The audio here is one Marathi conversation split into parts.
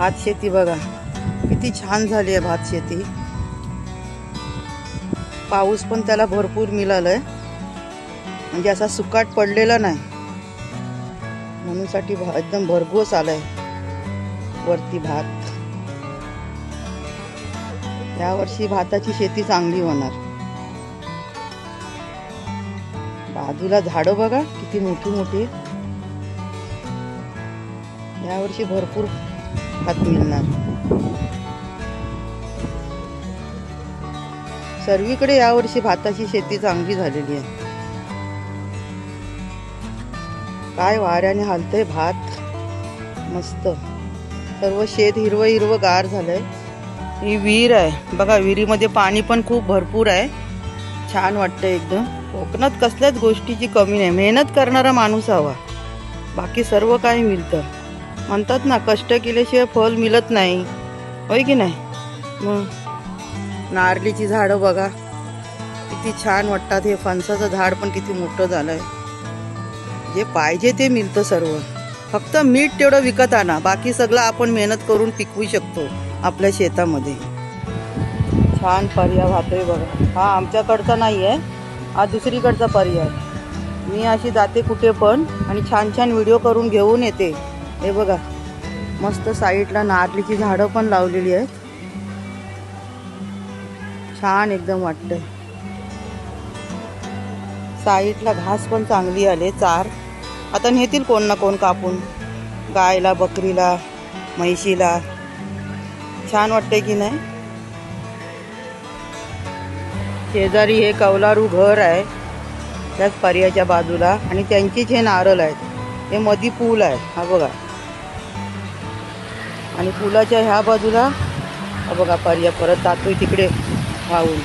भात शेती बघा. किती छान झाली आहे भात शेती. पाऊस पण त्याला भरपूर मिळालाय. म्हणजे असा सुकाट पडलेला नाही. म्हणूनसाठी एकदम भरघोस आलाय वरती भात. यावर्षी भाताची शेती चांगली होणार. बाजूला झाडं बघा किती मोठी मोठी यावर्षी भरपूर भात मिळणार सर्वीकडे यावर्षी भाताची शेती चांगली झालेली आहे. काय वाऱ्याने हालतंय भात? मस्त. सर्व शेत हिरवं हिरवं गार झालंय. ही विहीर आहे. बघा विहिरीमध्ये पाणी पण खूप भरपूर आहे. छान वाटतंय एकदम. कोकणात कसल्याच गोष्टीची कमी नाही. मेहनत करणारा माणूस हवा. बाकी सर्व काही मिळतं. म्हणतात ना कष्ट केल्याशिवाय फळ मिळत नाही. होय की नाही? मग? नारळीची झाडं बघा. किती छान वाटतात हे. फणसाचं झाड पण किती मोठं झालंय. जे पाहिजे ते मिळतं सर्व. फक्त मीठ तेवढं विकत आणा. बाकी सगळं आपण मेहनत करून पिकवू शकतो आपल्या शेतामध्ये. छान पर्याय वाहतोय बघा. हा आमच्याकडचा नाही आहे हा दुसरीकडचा पर्याय. मी अशी जाते कुठे पण आणि छान छान व्हिडिओ करून घेऊन येते. हे बघा मस्त साईडला नारळीची झाडं पण लावलेली आहेत. छान एकदम वाटतंय. साईडला घास पण चांगली आले चार. आता नेतील कोण ना कोण कापून. गायला बकरीला म्हैशीला. छान वाटतंय की नाही? शेजारी हे कौलारू घर आहे त्याच पर्याच्या बाजूला. आणि त्यांचीच हे नारळ आहेत. हे मधी पूल आहे हा बघा. आणि पुलाच्या ह्या बाजूला बघा पर्या परत जातोय तिकडे वाहून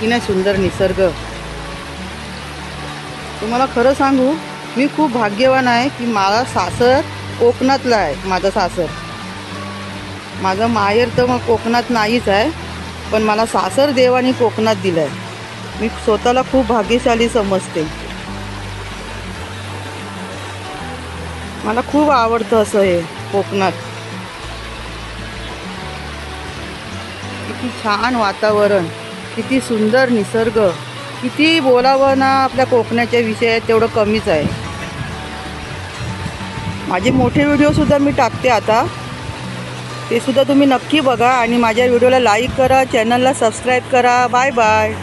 की नाही सुंदर निसर्ग. तुम्हाला खरं सांगू मी खूप भाग्यवान आहे की मला सासर कोकणातला आहे माझं सासर. माझं माहेर तर मग कोकणात नाहीच आहे पण मला सासर देवाने कोकणात दिलं आहे मी स्वतःला खूप भाग्यशाली समजते. मला खूप आवडतं असं हे कोकणात. किती छान वातावरण किती सुंदर निसर्ग किती बोलावं ना आपल्या कोकणाच्या विषयात तेवढं कमीच आहे. माझे मोठे व्हिडिओसुद्धा मी टाकते आता. ते सुद्धा तुम्ही नक्की बघा आणि माझ्या व्हिडिओला लाईक करा चॅनलला सबस्क्राईब करा. Bye bye.